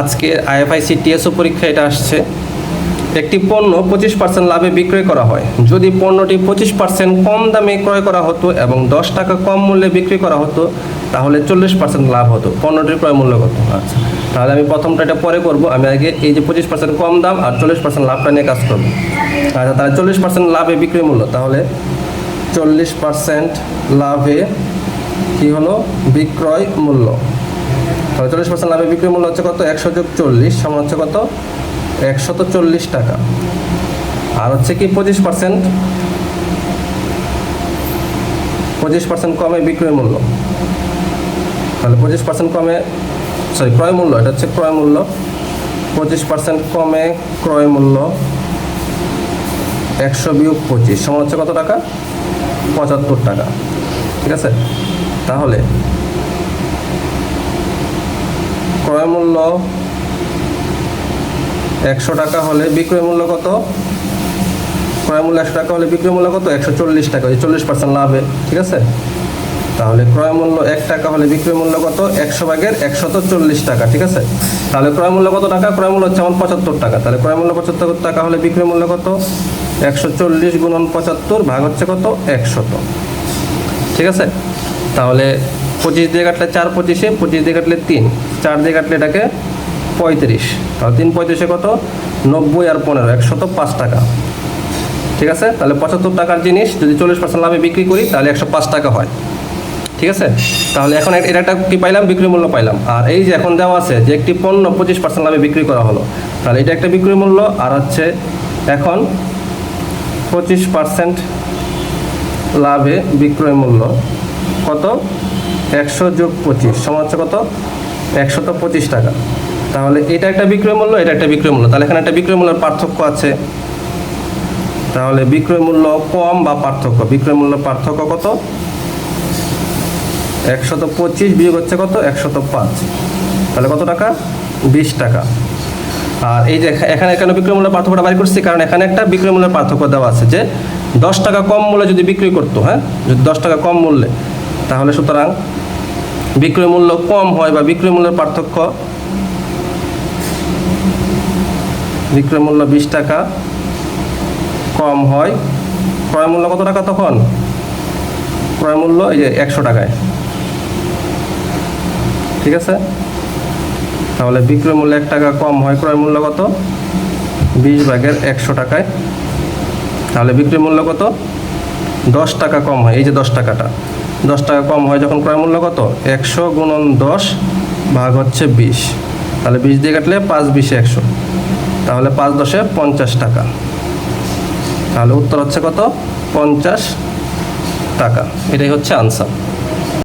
আজকে IFIC TSO পরীক্ষা এটা আসছে। একটি পণ্য পঁচিশ পার্সেন্ট লাভে বিক্রয় করা হয়। যদি পণ্যটি পঁচিশ পার্সেন্ট কম দামে ক্রয় করা হতো এবং দশ টাকা কম মূল্যে বিক্রি করা হতো, তাহলে চল্লিশ পার্সেন্ট লাভ হতো। পণ্যটির ক্রয় মূল্য কত? আচ্ছা তাহলে আমি প্রথমটা এটা পরে করব। আমি আগে এই যে পঁচিশ পার্সেন্ট কম দাম আর চল্লিশ পার্সেন্ট লাভটা নিয়ে কাজ করব। আচ্ছা তাহলে চল্লিশ পার্সেন্ট লাভে বিক্রয় মূল্য। তাহলে চল্লিশ পার্সেন্ট লাভে কি হলো? বিক্রয় মূল্য। চল্লিশ পার্সেন্ট লাভে বিক্রয় মূল্য হচ্ছে কত? একশো যোগ চল্লিশ, সমান হচ্ছে কত? একশত চল্লিশ টাকা। আর হচ্ছে কি পঁচিশ পার্সেন্ট পঁচিশ পার্সেন্ট কমে বিক্রয় মূল্য। তাহলে পঁচিশ পার্সেন্ট কমে সরি ক্রয় মূল্য, এটা হচ্ছে ক্রয় মূল্য। পঁচিশ পার্সেন্ট কমে ক্রয় মূল্য। একশো বিয়োগ পঁচিশ, সমান হচ্ছে কত টাকা? পঁচাত্তর টাকা। ঠিক আছে? তাহলে ক্রয় মূল্য একশো টাকা হলে বিক্রয় মূল্য কত? ক্রয় মূল্য একশো টাকা হলে বিক্রয় মূল্য কত? একশো চল্লিশ টাকা। চল্লিশ পার্সেন্ট লাভে, ঠিক আছে? তাহলে ক্রয় মূল্য এক টাকা হলে বিক্রয় মূল্য কত? একশো ভাগের একশত চল্লিশ টাকা, ঠিক আছে? তাহলে ক্রয় মূল্য কত টাকা? ক্রয় মূল্য হচ্ছে আমার পঁচাত্তর টাকা। তাহলে ক্রয় মূল্য পঁচাত্তর টাকা হলে বিক্রয় মূল্য কত? একশো চল্লিশ গুণন পঁচাত্তর ভাগ হচ্ছে কত? একশত। ঠিক আছে? তাহলে পঁচিশ দিয়ে কাটলে চার পঁচিশে, পঁচিশ দিয়ে কাটলে তিন, চার দিয়ে কাটলে এটাকে পঁয়ত্রিশ। তাহলে তিন পঁয়ত্রিশে কত? নব্বই আর পনেরো, একশত পাঁচ টাকা। ঠিক আছে? তাহলে পঁচাত্তর টাকার জিনিস, যদি চল্লিশ পার্সেন্ট লাভে বিক্রি করি, তাহলে একশো পাঁচ টাকা হয়। ঠিক আছে? তাহলে এখন এটা একটা কি পাইলাম? বিক্রি মূল্য পাইলাম। আর এই যে এখন দেওয়া আছে যে একটি পণ্য পঁচিশ পার্সেন্ট লাভে বিক্রি করা হলো, তাহলে এটা একটা বিক্রি মূল্য। আর হচ্ছে এখন পঁচিশ পার্সেন্ট লাভে বিক্রয় মূল্য কত? একশো যোগ পঁচিশ, সমান হচ্ছে কত? একশত পঁচিশ টাকা। তাহলে এটা একটা বিক্রয় মূল্য, এটা একটা বিক্রয় মূল্য। তাহলে এখানে একটা বিক্রয় মূল্যের পার্থক্য আছে। তাহলে বিক্রয় মূল্য কম বা পার্থক্য? বিক্রয় মূল্য পার্থক্য কত? একশত পঁচিশ বিয়োগ হচ্ছে কত? একশত পাঁচ। তাহলে কত টাকা? বিশ টাকা। আর এই যে এখানে এখানে বিক্রয় মূল্যের পার্থক্যটা বাড়ি করছি? কারণ এখানে একটা বিক্রয় মূল্যের পার্থক্য দেওয়া আছে যে দশ টাকা কম মূল্যে যদি বিক্রি করতো হ্যাঁ? যদি দশ টাকা কম মূল্যে তাহলে সুতরাং বিক্রয় মূল্য কম হয় বা বিক্রয় মূল্যের পার্থক্য, বিক্রয় মূল্য বিশ টাকা কম হয়, ক্রয় মূল্য কত টাকা তখন? ক্রয় মূল্য এই যে একশো টাকায়। ঠিক আছে? তাহলে বিক্রয় মূল্য এক টাকা কম হয়, ক্রয় মূল্য কত? বিশ ভাগের একশো টাকায়। তাহলে বিক্রয় মূল্য কত? দশ টাকা কম হয়, এই যে দশ টাকাটা। দশ টাকা কম হয় যখন ক্রয় মূল্য কত? একশো গুণন দশ ভাগ হচ্ছে বিশ। তাহলে বিশ দিয়ে কাটলে পাঁচ বিশে একশো। তাহলে পাঁচ দশে পঞ্চাশ টাকা। তাহলে উত্তর হচ্ছে কত? পঞ্চাশ টাকা। এটাই হচ্ছে আনসার